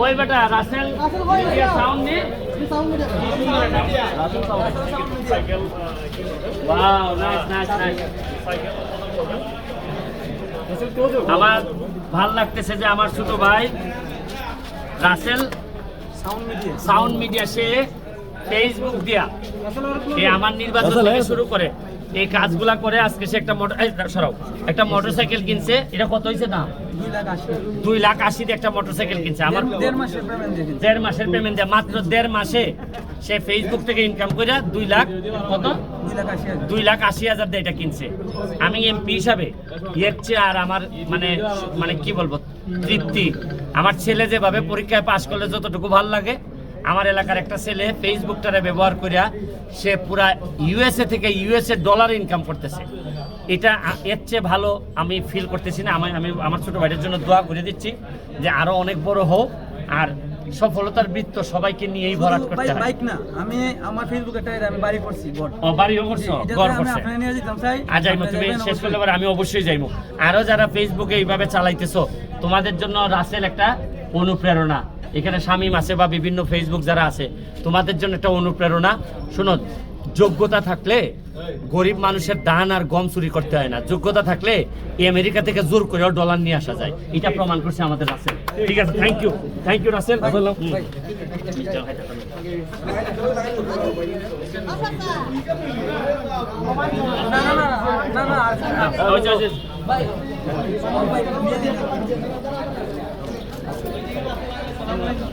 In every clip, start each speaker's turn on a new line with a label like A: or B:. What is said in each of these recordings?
A: ওই বেটা? রাসেল সাউন্ড নি? ওয়াও নাইস নাইস নাইস আমার ভালো লাগতেছে যে আমার ছোট ভাই রাসেল সাউন্ড সাউন্ড মিডিয়া সে ফেসবুক দিয়া। সে আমার নির্বাচন থেকে শুরু করে এই কাজগুলা করে আজকে সে একটা মোটর সরাও একটা মোটরসাইকেল কিনছে। এটা কত হয়েছে না দুই লাখ আশি দিয়ে একটা মোটরসাইকেল কিনছে। আমার
B: দেড় মাসের পেমেন্ট
A: দেয় মাত্র দেড় মাসে সে ফেসবুক থেকে ইনকাম করে দুই লাখ কত?
B: দুই লাখ আশি হাজার।
A: দুই লাখ আশি হাজার দিয়ে এটা কিনছে। আমি এমপি হিসাবে এর চেয়ে আর আমার মানে মানে কি বলব তৃপ্তি। আমার ছেলে যেভাবে পরীক্ষায় পাশ করলে যতটুকু ভালো লাগে আমার এলাকার একটা ছেলে ফেসবুকটারে ব্যবহার করিয়া সে পুরা ইউএসএ থেকে ইউএসএ ডলার ইনকাম করতেছে। এটা এর চেয়ে ভালো আমি ফিল করতেছি না। আমি আমি আমার ছোট ভাইয়ের জন্য দোয়া করে দিচ্ছি যে আরও অনেক বড় হোক আর সফলতার বৃত্ত সবাইকে নিয়েই ভরাট করতে হয়।
B: বাইক না আমি আমার ফেসবুকে টাইরে আমি বাড়ি করছি
A: ও বাড়িও করছ?
B: আমি
A: করছে।
B: নিয়ে যেতাম চাই
A: যাইমো
B: আপনারা
A: তুমি শেষ করলে পরে আমি অবশ্যই যাইমো। আরও যারা ফেসবুকে এইভাবে চালাইতেছো তোমাদের জন্য রাসেল একটা অনুপ্রেরণা। এখানে শামিম আছে বা বিভিন্ন ফেসবুক যারা আছে তোমাদের জন্য একটা অনুপ্রেরণা শুনো যোগ্যতা থাকলে গরিব মানুষের দান আর গম চুরি করতে হয় না যোগ্যতা থাকলে এই আমেরিকা থেকে জোর করে ডলার নিয়ে আসা যায় এটা প্রমাণ করছে আমাদের রাসেল ঠিক আছে thank you thank you Rasel হুম।
B: না না না না না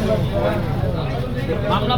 B: আর-
A: মামলা